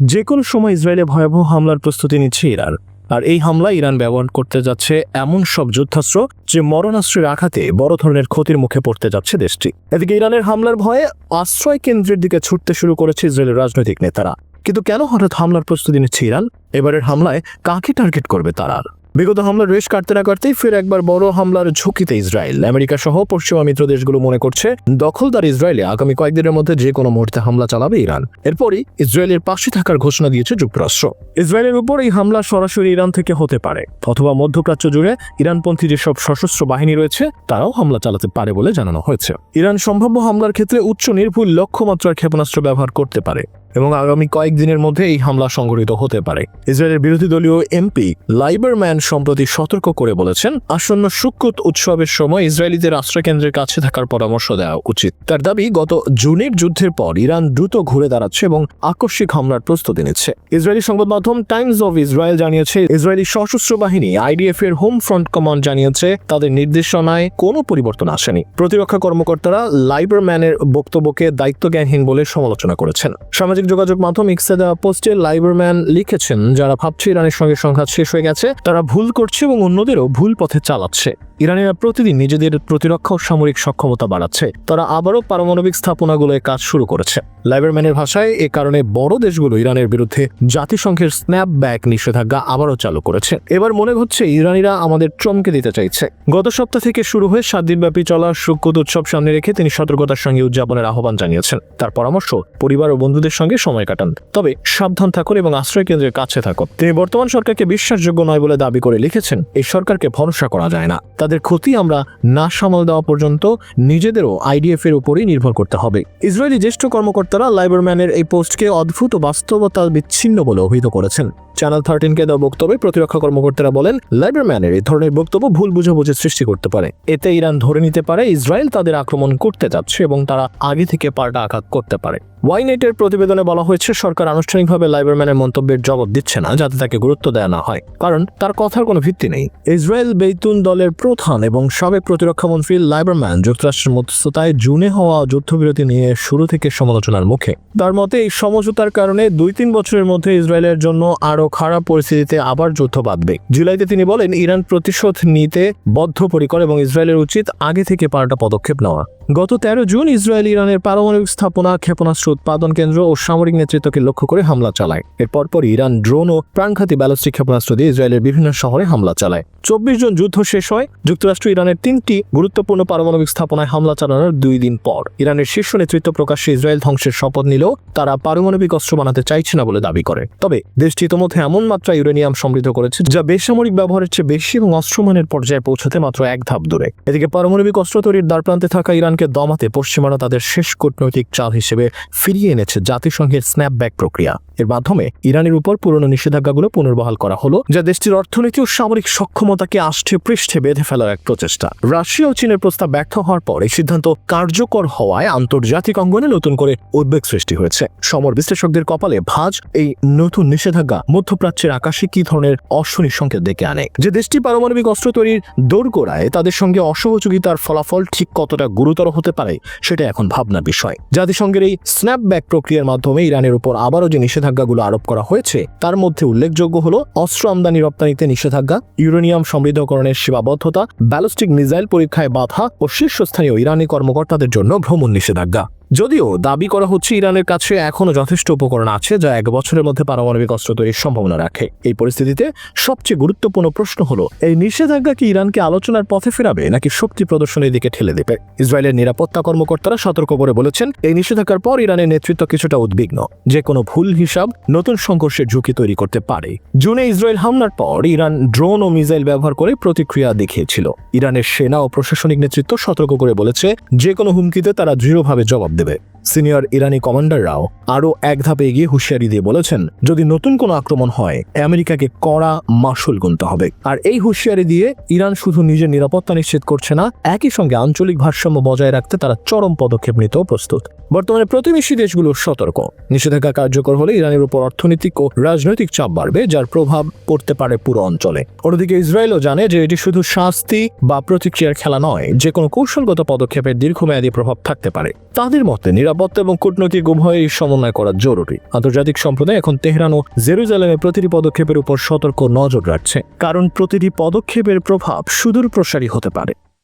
যে কোনো সময় ইসরায়েলে ভয়াবহ হামলার প্রস্তুতি নিচ্ছে ইরান। আর এই হামলা ইরান ব্যবহার করতে যাচ্ছে এমন সব যুদ্ধাস্ত্র যে মরণাস্ত্রের আঘাতে বড় ধরনের ক্ষতির মুখে পড়তে যাচ্ছে দেশটি। এদিকে ইরানের হামলার ভয়ে আশ্রয় কেন্দ্রের দিকে ছুটতে শুরু করেছে ইসরায়েলের রাজনৈতিক নেতারা। কিন্তু কেন হঠাৎ হামলার প্রস্তুতি নিচ্ছে ইরান? এবারের হামলায় কাকে টার্গেট করবে তারা? বিগত হামলার রেশ কাটতে না কাটতেই ফের একবার বড় হামলার ঝুঁকিতে ইসরায়েল। আমেরিকা সহ পশ্চিমা মিত্র দেশগুলো মনে করছে, দখলদার ইসরায়েলে আগামী কয়েকদিনের মধ্যে যে কোনো মুহূর্তে হামলা চালাবে ইরান। এরপরই ইসরায়েলের পাশে থাকার ঘোষণা দিয়েছে যুক্তরাষ্ট্র। ইসরায়েলের উপর এই হামলা সরাসরি ইরান থেকে হতে পারে, অথবা মধ্যপ্রাচ্য জুড়ে ইরানপন্থী যেসব সশস্ত্র বাহিনী রয়েছে, তারাও হামলা চালাতে পারে বলে জানানো হয়েছে। ইরান সম্ভাব্য হামলার ক্ষেত্রে উচ্চ নির্ভুল লক্ষ্যমাত্রার ক্ষেপণাস্ত্র ব্যবহার করতে পারে। এবং আগামী কয়েকদিনের মধ্যে এই হামলা সংঘটিত হতে পারে। ইসরায়েলের বিরোধী দলীয় এমপি লাইবারম্যান সম্প্রতি সতর্ক করে বলেছেন, আসন্ন সুক্কুত উৎসবের সময় ইসরায়েলিদের আশ্রয়কেন্দ্রের কাছে থাকার পরামর্শ দেওয়া উচিত। তার দাবি, গত জুনের যুদ্ধের পর ইরান দ্রুত ঘুরে দাঁড়াচ্ছে এবং আকস্মিক হামলার প্রস্তুতি নিচ্ছে। ইসরায়েলি সংবাদ মাধ্যম টাইমস অফ ইসরায়েল জানিয়েছে, ইসরায়েলি সশস্ত্র বাহিনী আইডিএফ এর হোম ফ্রন্ট কমান্ড জানিয়েছে, তাদের নির্দেশনায় কোনো পরিবর্তন আসেনি। প্রতিরক্ষা কর্মকর্তারা লাইবারম্যানের বক্তব্যকে দায়িত্বজ্ঞানহীন বলে সমালোচনা করেছেন। সামাজিক যোগাযোগ মাধ্যম ইক্সে দেওয়া পোস্টে লাইবারম্যান লিখেছেন, যারা ভাবছে ইরানের সঙ্গে সংঘাত শেষ হয়ে গেছে, তারা ভুল করছে এবং অন্যদেরও ভুল পথে চালাচ্ছে। ইরানিরা প্রতিদিন নিজেদের প্রতিরক্ষা ও সামরিক সক্ষমতা বাড়াচ্ছে। তারা আবারও পারমাণবিক স্থাপনাগুলোয় কাজ শুরু করেছে। লাইবারম্যানের ভাষায়, এ কারণে বড় দেশগুলো ইরানের বিরুদ্ধে জাতিসংঘের স্ন্যাপ ব্যাক নিষেধাজ্ঞা আবারও চালু করেছে। এবার মনে হচ্ছে ইরানিরা আমাদের চমকে দিতে চাইছে। গত সপ্তাহ থেকে শুরু হয়ে সাত দিনব্যাপী চলা সুক্কুত উৎসব সামনে রেখে তিনি সতর্কতার সঙ্গে উদযাপনের আহ্বান জানিয়েছেন। তার পরামর্শ, পরিবার ও বন্ধুদের সঙ্গে সময় কাটান। তবে সাবধান থাকুন এবং আশ্রয় কেন্দ্রের কাছে থাকুন। তিনি বর্তমান সরকারকে বিশ্বাসযোগ্য নয় বলে দাবি করে লিখেছেন, এই সরকারকে ভরসা করা যায় না। তাদের ক্ষতি আমরা না সামাল দেওয়া পর্যন্ত নিজেদেরও আইডিএফ এর উপরই নির্ভর করতে হবে। ইসরায়েলি জ্যেষ্ঠ কর্মকর্তারা লাইবারম্যানের এই পোস্টকে অদ্ভুত বাস্তবতা বিচ্ছিন্ন বলে অভিহিত করেছেন। চ্যানেল থার্টিনকে দেওয়া বক্তব্যে প্রতিরক্ষা কর্মকর্তারা বলেন, লাইবারম্যানের এই ধরনের বক্তব্য ভুল বুঝাবুঝি সৃষ্টি করতে পারে। এতে ইরান ধরে নিতে পারে, ইসরায়েল তাদের আক্রমণ করতে যাচ্ছে এবং তারা আগে থেকে পাল্টা আঘাত করতে পারে। ওয়াইনেটের প্রতিবেদনে বলা হয়েছে, সরকার আনুষ্ঠানিকভাবে লাইবারম্যানের মন্তব্যের জবাব দিচ্ছে না, যাতে তাকে গুরুত্ব দেওয়া না হয়। কারণ তার কথার কোনো ভিত্তি নেই। ইসরায়েল বেইতুন দলের প্রধান এবং সাবেক প্রতিরক্ষা মন্ত্রী লাইবারম্যান যুক্তরাষ্ট্রের মধ্যস্থতায় জুনে হওয়া যুদ্ধবিরতি নিয়ে শুরু থেকে সমালোচনার মুখে। তার মতে, এই সমঝোতার কারণে দুই তিন বছরের মধ্যে ইসরায়েলের জন্য আরও খারাপ পরিস্থিতিতে আবার যুদ্ধ বাঁধবে। জুলাইতে তিনি বলেন, ইরান প্রতিশোধ নিতে বদ্ধপরিকর এবং ইসরায়েলের উচিত আগে থেকে পাল্টা পদক্ষেপ নেওয়া। গত তেরো জুন ইসরায়েল ইরানের পারমাণবিক স্থাপনা ক্ষেপণাস্ত্র উৎপাদন কেন্দ্র ও সামরিক নেতৃত্বকে লক্ষ্য করে হামলা চালায়। এর পরপর ইরান ড্রোন ও প্রাণঘাতী ব্যালিস্টিক ক্ষেপণাস্ত্র দিয়ে ইসরায়েলের বিভিন্ন শহরে হামলা চালায়। চব্বিশ জন যুদ্ধ শেষ হয়। যুক্তরাষ্ট্র ইরানের তিনটি গুরুত্বপূর্ণ পারমাণবিক স্থাপনায় হামলা চালানোর দুই দিন পর। ইরানের শীর্ষ নেতৃত্ব প্রকাশ্যে ইসরায়েল ধ্বংসের শপথ নিলেও তারা পারমাণবিক অস্ত্র বানাতে চাইছে না বলে দাবি করে। তবে দেশটি ইতোমধ্যে এমন মাত্রায় ইউরেনিয়াম সমৃদ্ধ করেছে, যা বেসামরিক ব্যবহারের চেয়ে বেশি এবং অস্ত্রমানের পর্যায়ে পৌঁছাতে মাত্র এক ধাপ দূরে। এদিকে পারমাণবিক অস্ত্র তৈরির দ্বারপ্রান্তে থাকা ইরানকে দমাতে পশ্চিমারা তাদের শেষ কূটনৈতিক চাল হিসেবে ফিরিয়ে এনেছে জাতিসংঘের স্ন্যাপব্যাক প্রক্রিয়া। এর মাধ্যমে ইরানের উপর পুরনো নিষেধাজ্ঞাগুলো পুনর্বহাল করা হলো, যা দেশটির অর্থনীতি ও সামরিক সক্ষমতাকে আষ্ঠে পৃষ্ঠে বেঁধে ফেলার এক প্রচেষ্টা। রাশিয়া ও চীনের প্রস্তাব ব্যর্থ হওয়ার পর এই সিদ্ধান্ত কার্যকর হওয়ায় আন্তর্জাতিক অঙ্গনে নতুন করে উদ্বেগ সৃষ্টি হয়েছে। সমর বিশ্লেষকদের কপালে ভাজ এই নতুন নিষেধাজ্ঞা মধ্যপ্রাচ্যের আকাশে কি ধরনের অশনি সংকেত ডেকে আনে? যে দেশটি পারমাণবিক অস্ত্র তৈরির দোরগোড়ায় তাদের সঙ্গে অসহযোগিতার ফলাফল ঠিক কতটা গুরুতর হতে পারে, সেটা এখন ভাবনার বিষয়। জাতিসংঘের এই স্ন্যাপব্যাক প্রক্রিয়ার মাধ্যমে ইরানের উপর আবারও যে নিষেধাজ্ঞাগুলো আরোপ করা হয়েছে, তার মধ্যে উল্লেখযোগ্য হল অস্ত্র আমদানি রপ্তানিতে নিষেধাজ্ঞা, ইউরেনিয়াম সমৃদ্ধকরণের সীমাবদ্ধতা, ব্যালিস্টিক মিসাইল পরীক্ষায় বাধা ও শীর্ষস্থানীয় ইরানি কর্মকর্তাদের জন্য ভ্রমণ নিষেধাজ্ঞা। যদিও দাবি করা হচ্ছে ইরানের কাছে এখনও যথেষ্ট উপকরণ আছে যা এক বছরের মধ্যে পারমাণবিক অস্ত্র তৈরির সম্ভাবনা রাখে। এই পরিস্থিতিতে সবচেয়ে গুরুত্বপূর্ণ প্রশ্ন হলো, এই নিষেধাজ্ঞা কি ইরানকে আলোচনার পথে ফেরাবে নাকি শক্তি প্রদর্শনের দিকে ঠেলে দেবে? ইসরায়েলের নিরাপত্তা কর্মকর্তারা সতর্ক করে বলেছেন, এই নিষেধাজ্ঞার পর ইরানের নেতৃত্ব কিছুটা উদ্বিগ্ন। যে কোনো ভুল হিসাব নতুন সংঘর্ষের ঝুঁকি তৈরি করতে পারে। জুনে ইসরায়েল হামলার পর ইরান ড্রোন ও মিসাইল ব্যবহার করে প্রতিক্রিয়া দেখিয়েছিল। ইরানের সেনা ও প্রশাসনিক নেতৃত্ব সতর্ক করে বলেছে যে কোনো হুমকিতে তারা দৃঢ়ভাবে জবাব দেবে। সিনিয়র ইরানি কমান্ডাররাও আরও এক ধাপে এগিয়ে হুঁশিয়ারি দিয়ে বলেছেন, যদি নতুন কোনো আক্রমণ হয়, আমেরিকাকে কড়া মাসুল গুনতে হবে। আর এই হুঁশিয়ারি দিয়ে ইরান শুধু নিজের নিরাপত্তা নিশ্চিত করছে না, একই সঙ্গে আঞ্চলিক ভারসাম্য বজায় রাখতে তারা চরম পদক্ষেপ নিতেও প্রস্তুত। বর্তমানে প্রতিবেশী দেশগুলো সতর্ক। নিষেধাজ্ঞা কার্যকর হলে ইরানের উপর অর্থনৈতিক ও রাজনৈতিক চাপ বাড়বে, যার প্রভাব পড়তে পারে পুরো অঞ্চলে। অন্যদিকে ইসরায়েলও জানে যে এটি শুধু শাস্তি বা প্রতিক্রিয়ার খেলা নয়, যে কোনো কৌশলগত পদক্ষেপের দীর্ঘমেয়াদী প্রভাব থাকতে পারে। তাদের মতে নিরাপত্তা এবং কূটনৈতিক উভয়ই সমন্বয় করা জরুরি। আন্তর্জাতিক সম্প্রদায় এখন তেহরান ও জেরুজালেমে প্রতিটি পদক্ষেপের উপর সতর্ক নজর রাখছে। কারণ প্রতিটি পদক্ষেপের প্রভাব সুদূর প্রসারী হতে পারে।